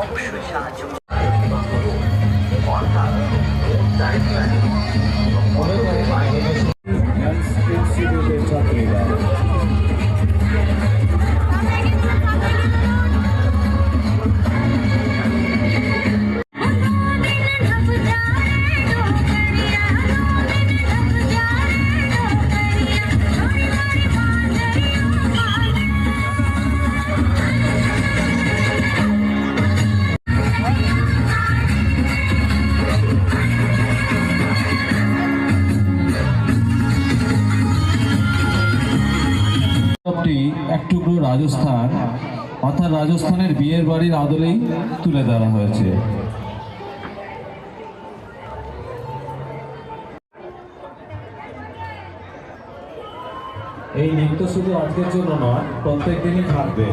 অবশ্যই সাহায্য উৎসবটি এক টুকরো রাজস্থান, অর্থাৎ রাজস্থানের বিয়ের বাড়ির আদলেই তুলে ধরা হয়েছে। এই নৃত্য শুধু আজকের জন্য নয় প্রত্যেক দিনই থাকবে।